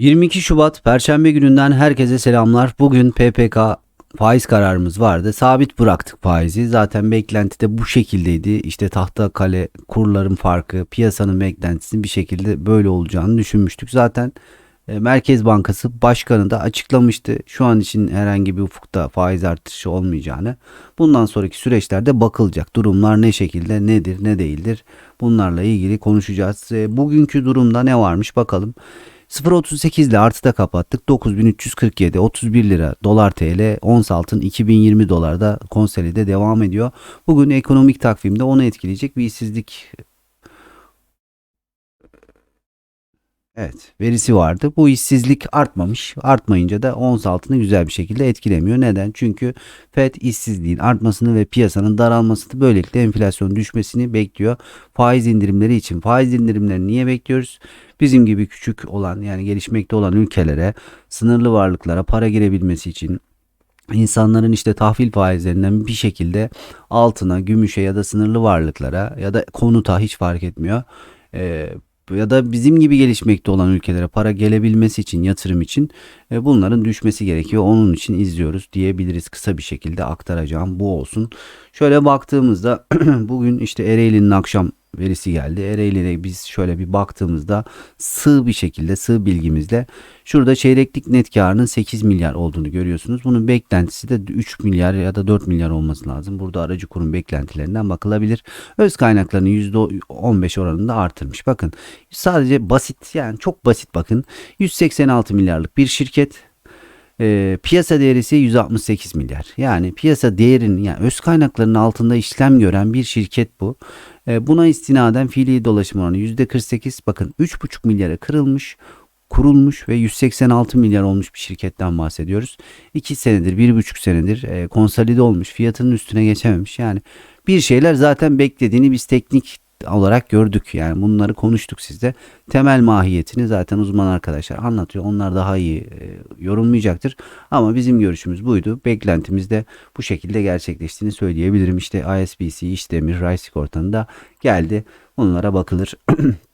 22 Şubat Perşembe gününden herkese selamlar. Bugün PPK faiz kararımız vardı. Sabit bıraktık faizi. Zaten beklenti de bu şekildeydi. İşte tahta kale kurların farkı, piyasanın beklentisinin bir şekilde böyle olacağını düşünmüştük. Zaten e, Merkez Bankası Başkanı da açıklamıştı. Şu an için herhangi bir ufukta faiz artışı olmayacağını. Bundan sonraki süreçlerde bakılacak. Durumlar ne şekilde, nedir, ne değildir. Bunlarla ilgili konuşacağız. E, Bugünkü durumda ne varmış bakalım. 0.38 ile artıda kapattık. 9347 31 lira dolar TL ons altın 2020 dolarda konsolide devam ediyor. Bugün ekonomik takvimde onu etkileyecek bir işsizlik Evet verisi vardı. Bu işsizlik artmamış. Artmayınca da ons altını güzel bir şekilde etkilemiyor. Neden? Çünkü FED işsizliğin artmasını ve piyasanın daralmasını böylelikle enflasyon düşmesini bekliyor. Faiz indirimleri için. Faiz indirimlerini niye bekliyoruz? Bizim gibi küçük olan yani gelişmekte olan ülkelere sınırlı varlıklara para girebilmesi için insanların işte tahvil faizlerinden bir şekilde altına, gümüşe ya da sınırlı varlıklara ya da konuta hiç fark etmiyor. Ee, ya da bizim gibi gelişmekte olan ülkelere para gelebilmesi için yatırım için e, bunların düşmesi gerekiyor. Onun için izliyoruz diyebiliriz. Kısa bir şekilde aktaracağım bu olsun. Şöyle baktığımızda bugün işte Ereğli'nin akşam verisi geldi. Ereğli'de biz şöyle bir baktığımızda sığ bir şekilde sığ bilgimizle şurada çeyreklik net karının 8 milyar olduğunu görüyorsunuz. Bunun beklentisi de 3 milyar ya da 4 milyar olması lazım. Burada aracı kurum beklentilerinden bakılabilir. Öz kaynaklarını %15 oranında artırmış. Bakın sadece basit yani çok basit bakın 186 milyarlık bir şirket e, piyasa değeri ise 168 milyar. Yani piyasa değerinin yani öz kaynaklarının altında işlem gören bir şirket bu. E, buna istinaden fiili dolaşım oranı %48 bakın 3,5 milyara kırılmış kurulmuş ve 186 milyar olmuş bir şirketten bahsediyoruz. 2 senedir, 1,5 senedir e, konsolide olmuş, fiyatının üstüne geçememiş. Yani bir şeyler zaten beklediğini biz teknik olarak gördük. Yani bunları konuştuk sizde. Temel mahiyetini zaten uzman arkadaşlar anlatıyor. Onlar daha iyi e, yorumlayacaktır. Ama bizim görüşümüz buydu. Beklentimiz de bu şekilde gerçekleştiğini söyleyebilirim. İşte ISBC, İşdemir, Ray Sigorta'nın geldi. Bunlara bakılır.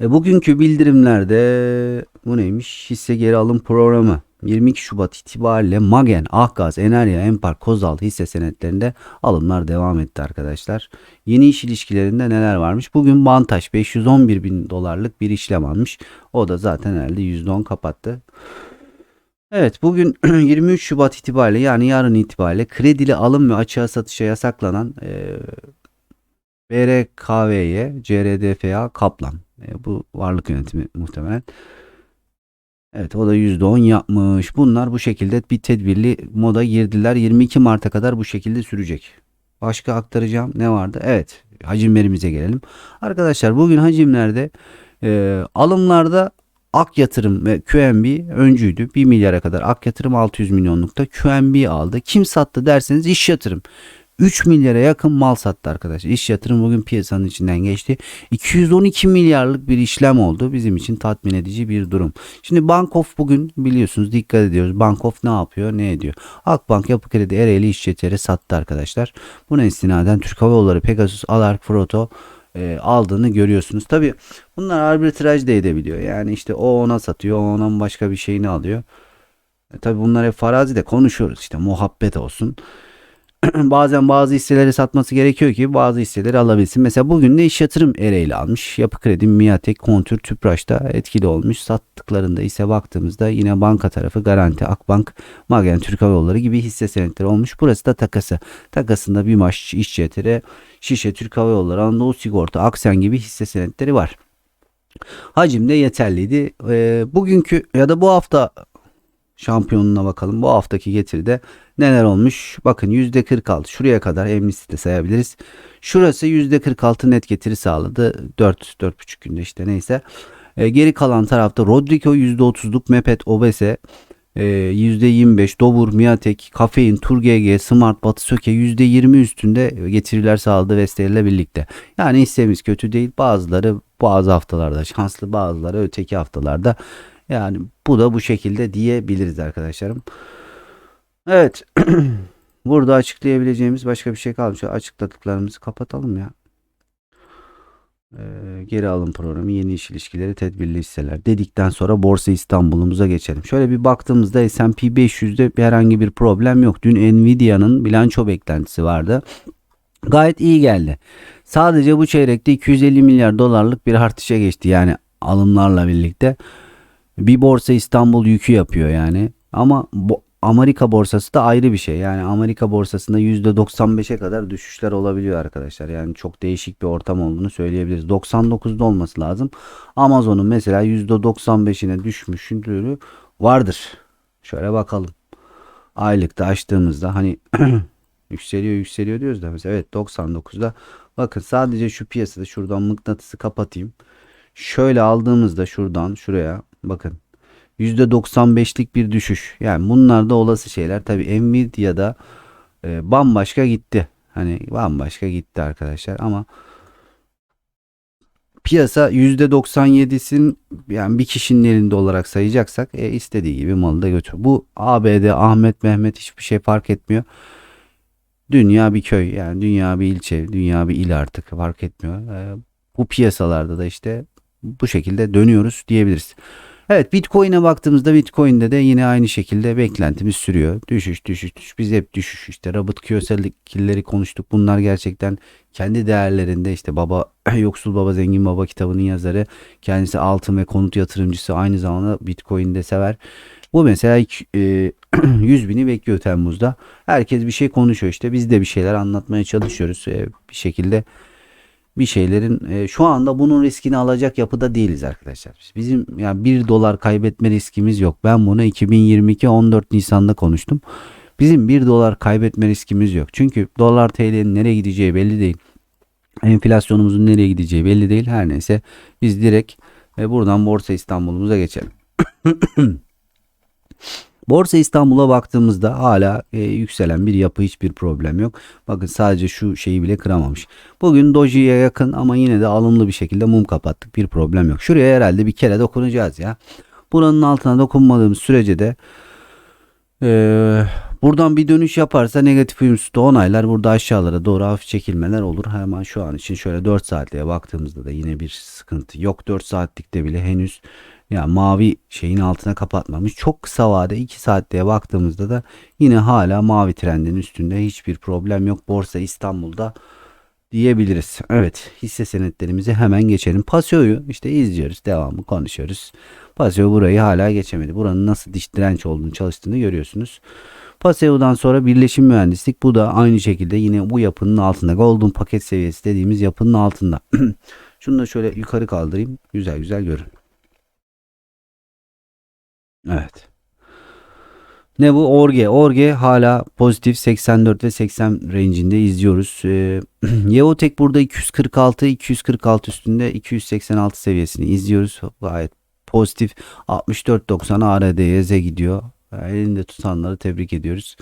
e, bugünkü bildirimlerde bu neymiş? Hisse geri alım programı. 22 Şubat itibariyle Magen, Ahgaz, Enerya, Empar, Kozal hisse senetlerinde alımlar devam etti arkadaşlar. Yeni iş ilişkilerinde neler varmış? Bugün Bantaş 511 bin dolarlık bir işlem almış. O da zaten herhalde %10 kapattı. Evet bugün 23 Şubat itibariyle yani yarın itibariyle kredili alım ve açığa satışa yasaklanan e, BRKV'ye CRDFA Kaplan. E, bu varlık yönetimi muhtemelen. Evet o da %10 yapmış. Bunlar bu şekilde bir tedbirli moda girdiler. 22 Mart'a kadar bu şekilde sürecek. Başka aktaracağım ne vardı? Evet hacimlerimize gelelim. Arkadaşlar bugün hacimlerde e, alımlarda Ak Yatırım ve QNB öncüydü. 1 milyara kadar Ak Yatırım 600 milyonlukta QNB aldı. Kim sattı derseniz iş yatırım. 3 milyara yakın mal sattı arkadaşlar. İş yatırım bugün piyasanın içinden geçti. 212 milyarlık bir işlem oldu. Bizim için tatmin edici bir durum. Şimdi Bankof bugün biliyorsunuz dikkat ediyoruz. Bankof ne yapıyor ne ediyor? Akbank Yapı Kredi Ereğli İşçetere sattı arkadaşlar. Buna istinaden Türk Hava Yolları Pegasus Alark Froto e, aldığını görüyorsunuz. Tabi bunlar arbitraj da edebiliyor. Yani işte o ona satıyor, o onun başka bir şeyini alıyor. E, tabi bunlar hep farazi de konuşuyoruz işte muhabbet olsun. bazen bazı hisseleri satması gerekiyor ki bazı hisseleri alabilsin. Mesela bugün de iş yatırım Ereğli almış. Yapı Kredi, Miatek, Kontür, Tüpraş'ta etkili olmuş. Sattıklarında ise baktığımızda yine banka tarafı Garanti, Akbank, Magen, Türk Hava Yolları gibi hisse senetleri olmuş. Burası da takası. Takasında bir maç iş yatırı, Şişe, Türk Hava Yolları, Anadolu Sigorta, Aksen gibi hisse senetleri var. Hacim de yeterliydi. E, bugünkü ya da bu hafta şampiyonuna bakalım. Bu haftaki getiride neler olmuş? Bakın %46 şuraya kadar emnisi de sayabiliriz. Şurası %46 net getiri sağladı. 4 4,5 günde işte neyse. E, geri kalan tarafta Rodrigo %30'luk Mepet Obese e, %25 Dobur, Miatek, Kafein, Tur GG, Smart, Batı Söke %20 üstünde getiriler sağladı Vestel ile birlikte. Yani hissemiz kötü değil. Bazıları bazı haftalarda şanslı bazıları öteki haftalarda yani bu da bu şekilde diyebiliriz arkadaşlarım. Evet. Burada açıklayabileceğimiz başka bir şey kalmış. Açıkladıklarımızı kapatalım ya. Ee, geri alım programı, yeni iş ilişkileri, tedbirli hisseler dedikten sonra Borsa İstanbul'umuza geçelim. Şöyle bir baktığımızda S&P 500'de bir herhangi bir problem yok. Dün Nvidia'nın bilanço beklentisi vardı. Gayet iyi geldi. Sadece bu çeyrekte 250 milyar dolarlık bir artışa geçti. Yani alımlarla birlikte bir borsa İstanbul yükü yapıyor yani. Ama bu Amerika borsası da ayrı bir şey. Yani Amerika borsasında %95'e kadar düşüşler olabiliyor arkadaşlar. Yani çok değişik bir ortam olduğunu söyleyebiliriz. 99'da olması lazım. Amazon'un mesela %95'ine düşmüşlüğü vardır. Şöyle bakalım. Aylıkta açtığımızda hani yükseliyor yükseliyor diyoruz da mesela evet 99'da bakın sadece şu piyasada şuradan mıknatısı kapatayım. Şöyle aldığımızda şuradan şuraya bakın %95'lik bir düşüş. Yani bunlar da olası şeyler. Tabii Nvidia'da e, bambaşka gitti. Hani bambaşka gitti arkadaşlar ama piyasa %97'sin yani bir kişinin elinde olarak sayacaksak e, istediği gibi malı da götür. Bu ABD, Ahmet, Mehmet hiçbir şey fark etmiyor. Dünya bir köy yani dünya bir ilçe, dünya bir il artık fark etmiyor. E, bu piyasalarda da işte bu şekilde dönüyoruz diyebiliriz. Evet Bitcoin'e baktığımızda Bitcoin'de de yine aynı şekilde beklentimiz sürüyor. Düşüş düşüş düşüş. Biz hep düşüş işte Robert Kiyosaki'leri konuştuk. Bunlar gerçekten kendi değerlerinde işte baba yoksul baba zengin baba kitabının yazarı. Kendisi altın ve konut yatırımcısı aynı zamanda Bitcoin'de sever. Bu mesela 100 bini bekliyor Temmuz'da. Herkes bir şey konuşuyor işte. Biz de bir şeyler anlatmaya çalışıyoruz. Bir şekilde bir şeylerin e, şu anda bunun riskini alacak yapıda değiliz arkadaşlar. Bizim yani 1 dolar kaybetme riskimiz yok. Ben bunu 2022 14 Nisan'da konuştum. Bizim 1 dolar kaybetme riskimiz yok. Çünkü dolar TL'nin nereye gideceği belli değil. Enflasyonumuzun nereye gideceği belli değil. Her neyse biz direkt e, buradan Borsa İstanbul'umuza geçelim. Borsa İstanbul'a baktığımızda hala e, yükselen bir yapı hiçbir problem yok. Bakın sadece şu şeyi bile kıramamış. Bugün Doji'ye yakın ama yine de alımlı bir şekilde mum kapattık. Bir problem yok. Şuraya herhalde bir kere dokunacağız ya. Buranın altına dokunmadığımız sürece de e, buradan bir dönüş yaparsa negatif uyumsuzda onaylar. Burada aşağılara doğru hafif çekilmeler olur. Hemen şu an için şöyle 4 saatliğe baktığımızda da yine bir sıkıntı yok. 4 saatlikte bile henüz yani mavi şeyin altına kapatmamış. Çok kısa vade 2 saatliğe baktığımızda da yine hala mavi trendin üstünde hiçbir problem yok. Borsa İstanbul'da diyebiliriz. Evet hisse senetlerimizi hemen geçelim. Pasio'yu işte izliyoruz. Devamlı konuşuyoruz. Pasio burayı hala geçemedi. Buranın nasıl diş direnç olduğunu çalıştığını görüyorsunuz. Paseo'dan sonra birleşim mühendislik. Bu da aynı şekilde yine bu yapının altında. Golden paket seviyesi dediğimiz yapının altında. Şunu da şöyle yukarı kaldırayım. Güzel güzel görün. Evet. Ne bu? Orge. Orge hala pozitif 84 ve 80 range'inde izliyoruz. Ee, Yeotek burada 246, 246 üstünde 286 seviyesini izliyoruz. Gayet pozitif 64.90 ARD'ye gidiyor. elinde tutanları tebrik ediyoruz.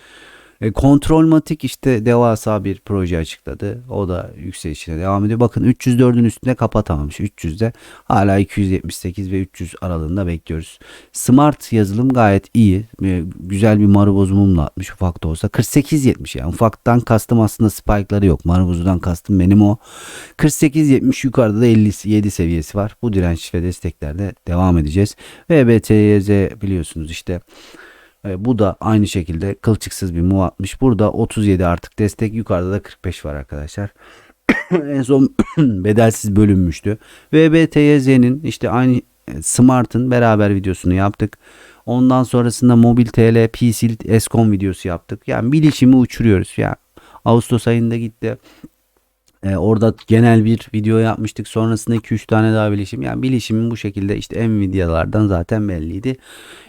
E, Kontrolmatik işte devasa bir proje açıkladı. O da yükselişine devam ediyor. Bakın 304'ün üstünde kapatamamış. 300'de hala 278 ve 300 aralığında bekliyoruz. Smart yazılım gayet iyi. E, güzel bir maruz mumla atmış ufak da olsa. 48.70 yani ufaktan kastım aslında spike'ları yok. Maruz'dan kastım benim o. 48.70 yukarıda da 57 seviyesi var. Bu direnç ve desteklerde devam edeceğiz. Ve BTYZ biliyorsunuz işte e, bu da aynı şekilde kılçıksız bir move atmış. Burada 37 artık destek. Yukarıda da 45 var arkadaşlar. en son bedelsiz bölünmüştü. VBTYZ'nin işte aynı e, Smart'ın beraber videosunu yaptık. Ondan sonrasında Mobil TL, PC, Escom videosu yaptık. Yani bilişimi uçuruyoruz. Ya yani Ağustos ayında gitti. Ee, orada genel bir video yapmıştık. Sonrasında 2-3 tane daha bilişim. Yani bilişimin bu şekilde işte Nvidia'lardan zaten belliydi.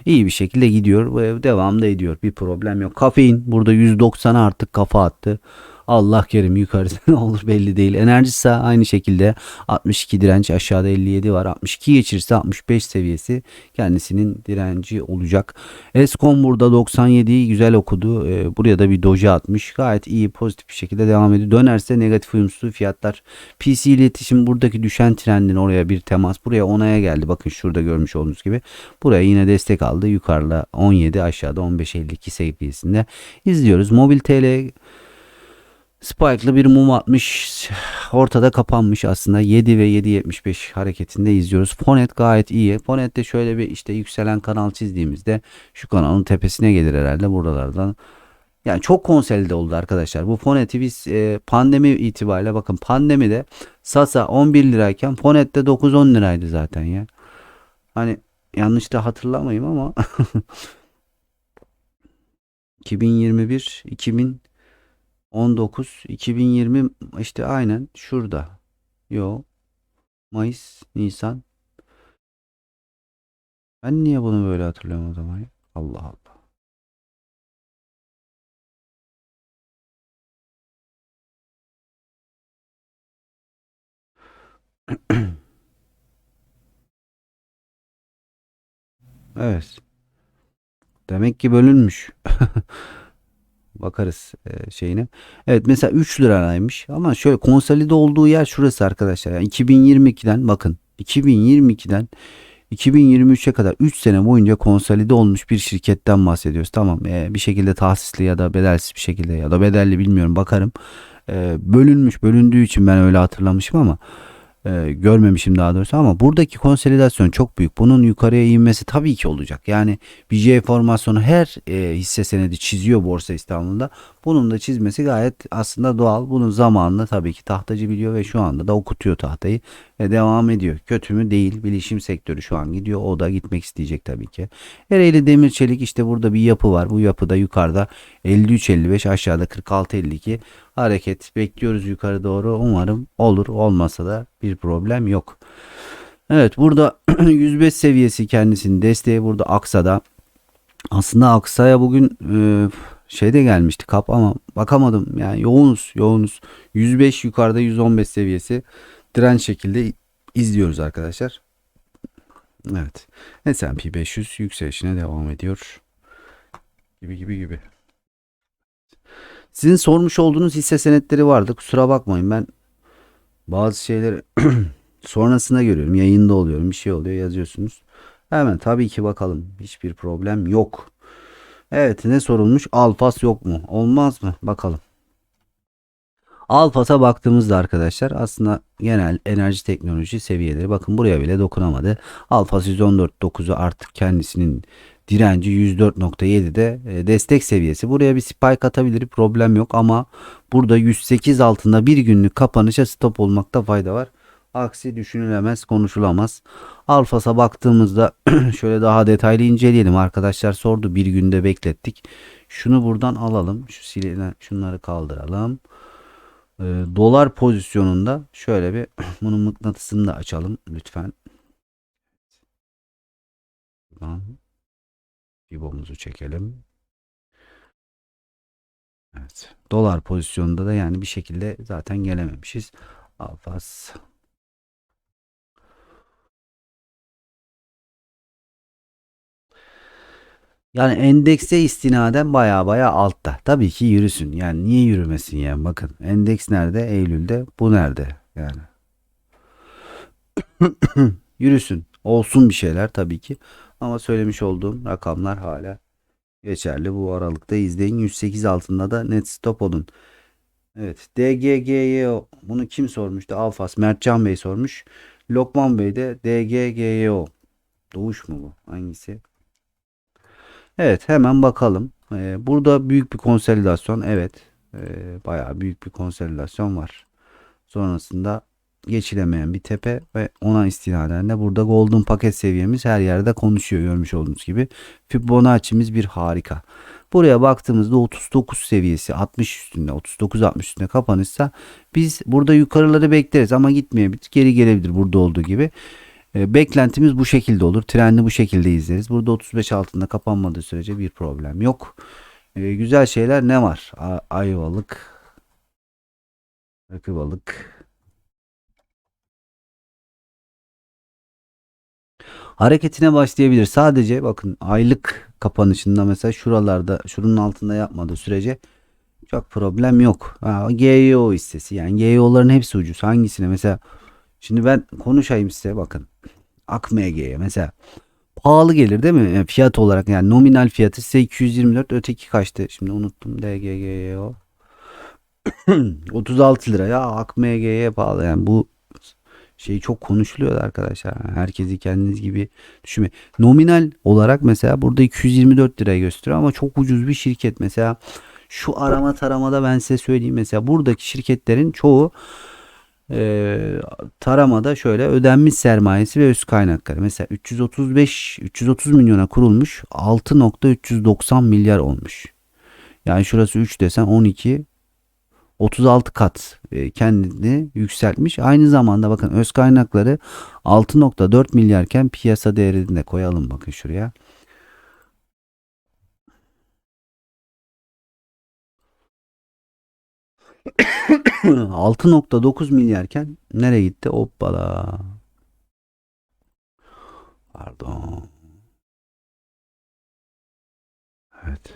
İyi bir şekilde gidiyor devam da ediyor. Bir problem yok. Kafein burada 190'a artık kafa attı. Allah kerim yukarıda ne olur belli değil. Enerjisi aynı şekilde 62 direnç aşağıda 57 var. 62 geçirse 65 seviyesi kendisinin direnci olacak. Eskom burada 97'yi güzel okudu. Ee, buraya da bir doji atmış. Gayet iyi pozitif bir şekilde devam ediyor. Dönerse negatif uyumsuz fiyatlar. PC iletişim buradaki düşen trendin oraya bir temas. Buraya onaya geldi. Bakın şurada görmüş olduğunuz gibi. Buraya yine destek aldı. Yukarıda 17 aşağıda 15.52 seviyesinde izliyoruz. Mobil TL Spike'lı bir mum atmış. Ortada kapanmış aslında. 7 ve 7.75 hareketinde izliyoruz. Fonet gayet iyi. Fonet'te şöyle bir işte yükselen kanal çizdiğimizde şu kanalın tepesine gelir herhalde buralardan. Yani çok konsolide oldu arkadaşlar. Bu Fonet'i biz e, pandemi itibariyle bakın pandemide Sasa 11 lirayken Fonet'te 9-10 liraydı zaten ya. Hani yanlış da hatırlamayayım ama 2021 2019 2020 işte aynen şurada. Yo. Mayıs, Nisan. Ben niye bunu böyle hatırlıyorum o zaman? Allah Allah. Evet. Demek ki bölünmüş. Bakarız e, şeyine. Evet mesela 3 liraymış ama şöyle konsolide olduğu yer şurası arkadaşlar. Yani 2022'den bakın 2022'den 2023'e kadar 3 sene boyunca konsolide olmuş bir şirketten bahsediyoruz. Tamam e, bir şekilde tahsisli ya da bedelsiz bir şekilde ya da bedelli bilmiyorum bakarım. E, bölünmüş bölündüğü için ben öyle hatırlamışım ama e, görmemişim daha doğrusu ama buradaki konsolidasyon çok büyük. Bunun yukarıya inmesi tabii ki olacak. Yani BJ formasyonu her e, hisse senedi çiziyor Borsa İstanbul'da. Bunun da çizmesi gayet aslında doğal. Bunun zamanını tabii ki tahtacı biliyor ve şu anda da okutuyor tahtayı ve devam ediyor. Kötü mü değil. Bilişim sektörü şu an gidiyor. O da gitmek isteyecek tabii ki. Ereğli Demir Çelik işte burada bir yapı var. Bu yapıda yukarıda 53-55 aşağıda 46-52 hareket bekliyoruz yukarı doğru. Umarım olur. Olmasa da bir problem yok. Evet burada 105 seviyesi kendisinin desteği burada Aksa'da. Aslında Aksa'ya bugün e, şeyde gelmişti kap ama bakamadım. Yani yoğunuz yoğunuz. 105 yukarıda 115 seviyesi direnç şekilde izliyoruz arkadaşlar. Evet. S&P 500 yükselişine devam ediyor. Gibi gibi gibi. Sizin sormuş olduğunuz hisse senetleri vardı. Kusura bakmayın ben bazı şeyleri sonrasında görüyorum. Yayında oluyorum. Bir şey oluyor yazıyorsunuz. Hemen tabii ki bakalım. Hiçbir problem yok. Evet ne sorulmuş? Alfas yok mu? Olmaz mı? Bakalım. Alfas'a baktığımızda arkadaşlar aslında genel enerji teknoloji seviyeleri bakın buraya bile dokunamadı. Alfas 114.9'u artık kendisinin direnci 104.7'de e, destek seviyesi. Buraya bir spike atabilir problem yok ama burada 108 altında bir günlük kapanışa stop olmakta fayda var. Aksi düşünülemez, konuşulamaz. Alfas'a baktığımızda şöyle daha detaylı inceleyelim. Arkadaşlar sordu bir günde beklettik. Şunu buradan alalım. Şu silinen şunları kaldıralım. Ee, dolar pozisyonunda şöyle bir bunun mıknatısını da açalım lütfen. Buradan Fibo'muzu çekelim. Evet. Dolar pozisyonunda da yani bir şekilde zaten gelememişiz. Alfas Yani endekse istinaden baya baya altta. Tabii ki yürüsün. Yani niye yürümesin yani bakın. Endeks nerede? Eylül'de. Bu nerede? Yani. yürüsün. Olsun bir şeyler tabii ki. Ama söylemiş olduğum rakamlar hala geçerli. Bu aralıkta izleyin. 108 altında da net stop olun. Evet. DGGYO. Bunu kim sormuştu? Alfas. Mertcan Bey sormuş. Lokman Bey de DGGYO. Doğuş mu bu? Hangisi? Evet hemen bakalım. Ee, burada büyük bir konsolidasyon. Evet. E, bayağı büyük bir konsolidasyon var. Sonrasında geçilemeyen bir tepe ve ona istinaden de burada golden paket seviyemiz her yerde konuşuyor görmüş olduğunuz gibi. Fibonacci'miz bir harika. Buraya baktığımızda 39 seviyesi 60 üstünde 39-60 üstünde kapanırsa biz burada yukarıları bekleriz ama gitmeyebilir. Geri gelebilir burada olduğu gibi. E, beklentimiz bu şekilde olur. Trendi bu şekilde izleriz. Burada 35 altında kapanmadığı sürece bir problem yok. E, güzel şeyler ne var? A ayvalık, rakı balık. Hareketine başlayabilir. Sadece bakın aylık kapanışında mesela şuralarda şunun altında yapmadığı sürece çok problem yok. GEO hissesi yani GEO'ların hepsi ucuz. Hangisine mesela Şimdi ben konuşayım size bakın. AKMG'ye mesela pahalı gelir değil mi? Yani fiyat olarak yani nominal fiyatı size 224 öteki kaçtı? Şimdi unuttum DGG'ye o. 36 lira ya AKMG'ye pahalı yani bu şey çok konuşuluyor arkadaşlar. Herkesi kendiniz gibi düşünme. Nominal olarak mesela burada 224 liraya gösteriyor ama çok ucuz bir şirket. Mesela şu arama taramada ben size söyleyeyim. Mesela buradaki şirketlerin çoğu e, taramada şöyle ödenmiş sermayesi ve öz kaynakları. Mesela 335 330 milyona kurulmuş 6.390 milyar olmuş. Yani şurası 3 desen 12 36 kat e, kendini yükseltmiş. Aynı zamanda bakın öz kaynakları 6.4 milyarken piyasa değerini de koyalım bakın şuraya. ...6.9 milyarken nereye gitti? Hoppala. Pardon. Evet.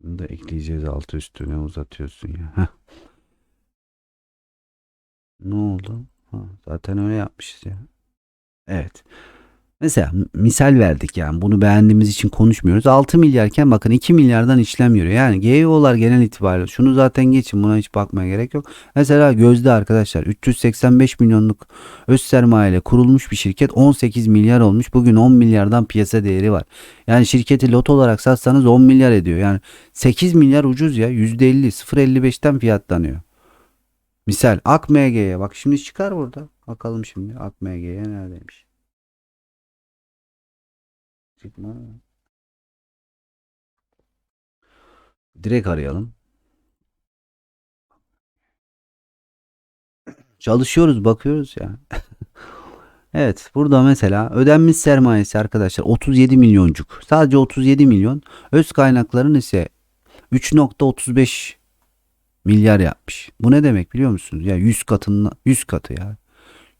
Bunu da ekleyeceğiz altı üstüne uzatıyorsun ya. Heh. Ne oldu? Ha, zaten öyle yapmışız ya. Evet. Mesela misal verdik yani bunu beğendiğimiz için konuşmuyoruz. 6 milyarken bakın 2 milyardan işlem yürüyor. Yani GEO'lar genel itibariyle şunu zaten geçin buna hiç bakmaya gerek yok. Mesela Gözde arkadaşlar 385 milyonluk öz sermayeyle kurulmuş bir şirket 18 milyar olmuş. Bugün 10 milyardan piyasa değeri var. Yani şirketi lot olarak satsanız 10 milyar ediyor. Yani 8 milyar ucuz ya %50 0.55'ten fiyatlanıyor. Misal AKMG'ye bak şimdi çıkar burada. Bakalım şimdi AKMG'ye neredeymiş. Çıkma. Direkt arayalım. Çalışıyoruz, bakıyoruz ya. Evet, burada mesela ödenmiş sermayesi arkadaşlar 37 milyoncuk. Sadece 37 milyon. Öz kaynakların ise 3.35 milyar yapmış. Bu ne demek biliyor musunuz? Ya 100 katının 100 katı ya.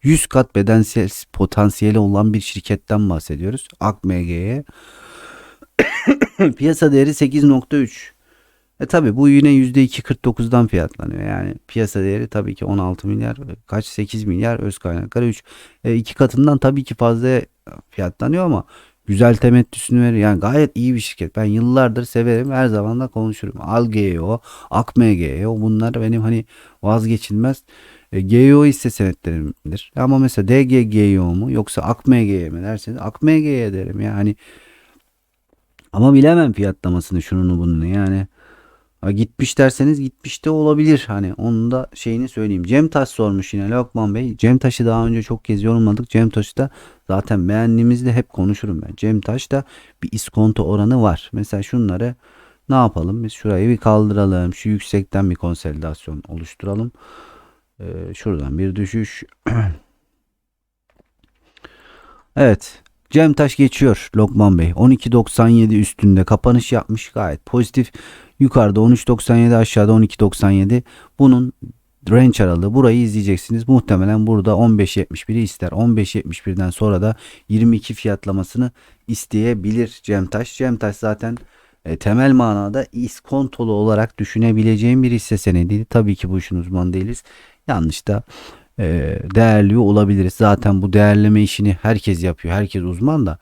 100 kat bedensel potansiyeli olan bir şirketten bahsediyoruz. AKMG'ye. Piyasa değeri 8.3. E tabi bu yine %2.49'dan fiyatlanıyor. Yani piyasa değeri tabii ki 16 milyar kaç 8 milyar öz kaynakları 3. E, iki katından tabii ki fazla fiyatlanıyor ama güzel temettüsünü veriyor. Yani gayet iyi bir şirket. Ben yıllardır severim. Her zaman da konuşurum. Algeo, AKMGO bunlar benim hani vazgeçilmez e, GEO hisse senetlerimdir. Ama mesela DGGO mu yoksa AKMG'ye mi derseniz AKMG'ye derim yani. Ama bilemem fiyatlamasını şununu bununu yani. Gitmiş derseniz gitmiş de olabilir. Hani onun da şeyini söyleyeyim. Cem Taş sormuş yine Lokman Bey. Cem Taş'ı daha önce çok kez yorumladık. Cem Taş'ta zaten beğendiğimizde hep konuşurum ben. Cem Taş'ta bir iskonto oranı var. Mesela şunları ne yapalım? Biz şurayı bir kaldıralım. Şu yüksekten bir konsolidasyon oluşturalım. Ee, şuradan bir düşüş. evet. Cem Taş geçiyor Lokman Bey. 12.97 üstünde kapanış yapmış. Gayet pozitif. Yukarıda 13.97 aşağıda 12.97. Bunun range aralığı burayı izleyeceksiniz. Muhtemelen burada 15.71'i ister. 15.71'den sonra da 22 fiyatlamasını isteyebilir Cemtaş. Cemtaş zaten e, temel manada iskontolu olarak düşünebileceğim bir hisse senediydi. Tabii ki bu işin uzmanı değiliz. Yanlış da e, değerliyor olabiliriz. Zaten bu değerleme işini herkes yapıyor. Herkes uzman da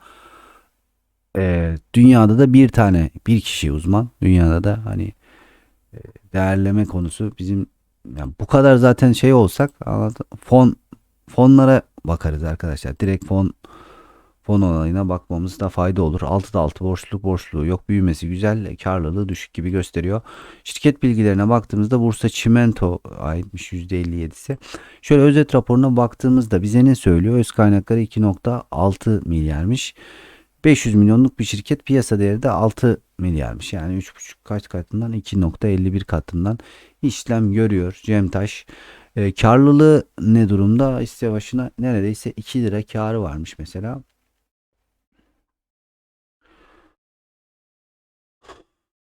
e, dünyada da bir tane bir kişi uzman. Dünyada da hani e, değerleme konusu bizim yani bu kadar zaten şey olsak fon fonlara bakarız arkadaşlar. Direkt fon fon olayına bakmamızda fayda olur. 6'da 6 borçluluk borçluluğu yok. Büyümesi güzel, karlılığı düşük gibi gösteriyor. Şirket bilgilerine baktığımızda Bursa Çimento aitmiş %57'si. Şöyle özet raporuna baktığımızda bize ne söylüyor? Öz kaynakları 2.6 milyarmış. 500 milyonluk bir şirket piyasa değeri de 6 milyarmış. Yani 3,5 kaç katından 2.51 katından işlem görüyor Cemtaş. E, karlılığı ne durumda? Hisse başına neredeyse 2 lira karı varmış mesela.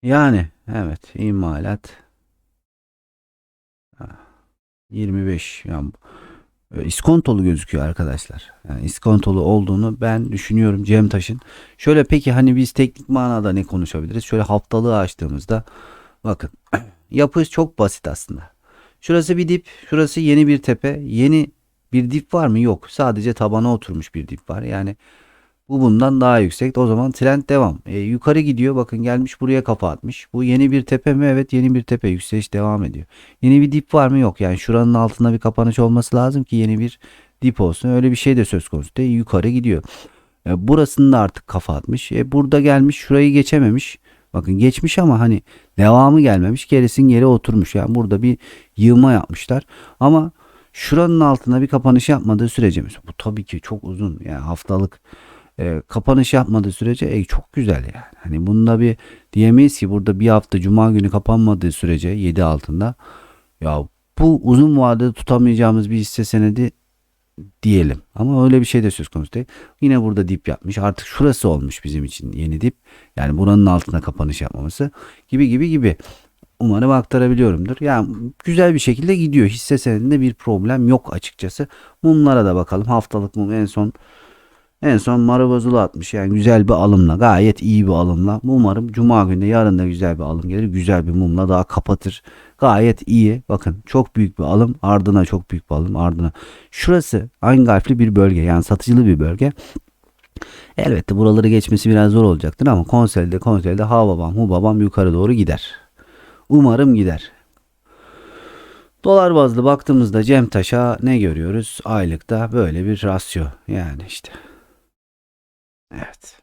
Yani evet imalat 25 yani e, iskontolu gözüküyor arkadaşlar. Yani iskontolu olduğunu ben düşünüyorum Cem Taş'ın. Şöyle peki hani biz teknik manada ne konuşabiliriz? Şöyle haftalığı açtığımızda bakın yapı çok basit aslında. Şurası bir dip, şurası yeni bir tepe. Yeni bir dip var mı? Yok. Sadece tabana oturmuş bir dip var. Yani Bu bundan daha yüksek. O zaman trend devam. E, yukarı gidiyor. Bakın gelmiş buraya kafa atmış. Bu yeni bir tepe mi? Evet yeni bir tepe. Yükseliş devam ediyor. Yeni bir dip var mı? Yok. Yani şuranın altında bir kapanış olması lazım ki yeni bir dip olsun. Öyle bir şey de söz konusu değil. Yukarı gidiyor. E, burasında artık kafa atmış. E, burada gelmiş şurayı geçememiş. Bakın geçmiş ama hani devamı gelmemiş. Gerisin geri oturmuş. Yani burada bir yığma yapmışlar. Ama şuranın altında bir kapanış yapmadığı sürece mesela bu tabii ki çok uzun yani haftalık e, kapanış yapmadığı sürece e, çok güzel yani. Hani bunda bir diyemeyiz ki burada bir hafta cuma günü kapanmadığı sürece 7 altında ya bu uzun vadede tutamayacağımız bir hisse senedi diyelim. Ama öyle bir şey de söz konusu değil. Yine burada dip yapmış. Artık şurası olmuş bizim için yeni dip. Yani buranın altına kapanış yapmaması gibi gibi gibi. Umarım aktarabiliyorumdur. Yani güzel bir şekilde gidiyor. Hisse senedinde bir problem yok açıkçası. Mumlara da bakalım. Haftalık mum en son en son Marabazulu atmış. Yani güzel bir alımla. Gayet iyi bir alımla. Umarım Cuma günü yarın da güzel bir alım gelir. Güzel bir mumla daha kapatır. Gayet iyi. Bakın çok büyük bir alım. Ardına çok büyük bir alım. Ardına. Şurası aynı harfli bir bölge. Yani satıcılı bir bölge. Elbette buraları geçmesi biraz zor olacaktır ama konselde konselde ha babam hu babam yukarı doğru gider. Umarım gider. Dolar bazlı baktığımızda Cem Taş'a ne görüyoruz? Aylıkta böyle bir rasyo. Yani işte. Evet.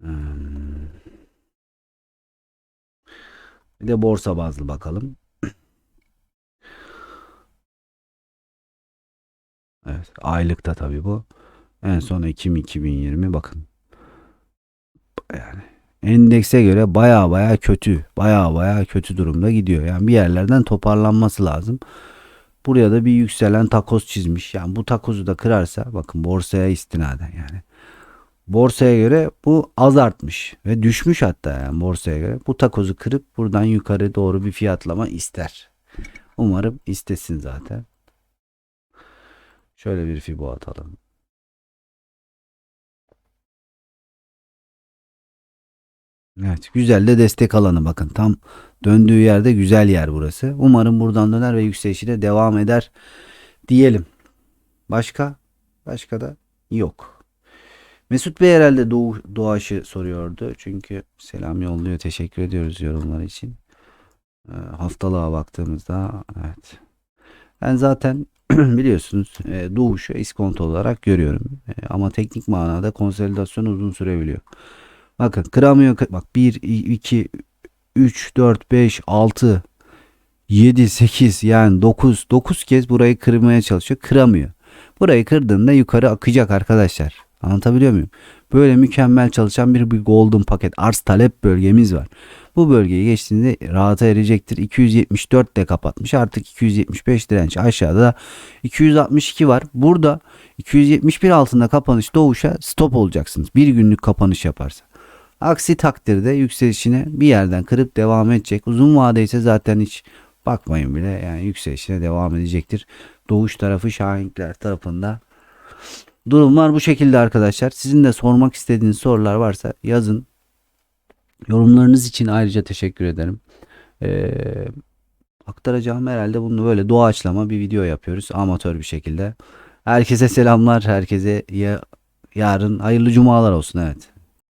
Hmm. Bir de borsa bazlı bakalım. Evet. Aylıkta tabii bu. En son Ekim 2020 bakın. Yani endekse göre baya baya kötü. Baya baya kötü durumda gidiyor. Yani bir yerlerden toparlanması lazım. Buraya da bir yükselen takoz çizmiş. Yani bu takozu da kırarsa bakın borsaya istinaden yani. Borsaya göre bu az artmış ve düşmüş hatta yani borsaya göre. Bu takozu kırıp buradan yukarı doğru bir fiyatlama ister. Umarım istesin zaten. Şöyle bir fibo atalım. Evet, güzel de destek alanı bakın. Tam döndüğü yerde güzel yer burası. Umarım buradan döner ve yükselişi de devam eder diyelim. Başka? Başka da yok. Mesut Bey herhalde Doğu, Doğaç'ı soruyordu. Çünkü selam yolluyor. Teşekkür ediyoruz yorumlar için. E, haftalığa baktığımızda evet. Ben zaten biliyorsunuz e, Doğuş'u iskonto olarak görüyorum. E, ama teknik manada konsolidasyon uzun sürebiliyor. Bakın kıramıyor. Bak 1, 2, 3, 4, 5, 6, 7, 8 yani 9. 9 kez burayı kırmaya çalışıyor. Kıramıyor. Burayı kırdığında yukarı akacak arkadaşlar. Anlatabiliyor muyum? Böyle mükemmel çalışan bir, bir golden paket arz talep bölgemiz var. Bu bölgeyi geçtiğinde rahata erecektir. 274 de kapatmış. Artık 275 direnç. Aşağıda da 262 var. Burada 271 altında kapanış doğuşa stop olacaksınız. Bir günlük kapanış yaparsa. Aksi takdirde yükselişine bir yerden kırıp devam edecek. Uzun vade ise zaten hiç bakmayın bile yani yükselişine devam edecektir. Doğuş tarafı Şahinkler tarafında. Durumlar bu şekilde arkadaşlar. Sizin de sormak istediğiniz sorular varsa yazın. Yorumlarınız için ayrıca teşekkür ederim. Ee, aktaracağım herhalde bunu böyle doğaçlama bir video yapıyoruz amatör bir şekilde. Herkese selamlar. Herkese ya, yarın hayırlı cumalar olsun evet.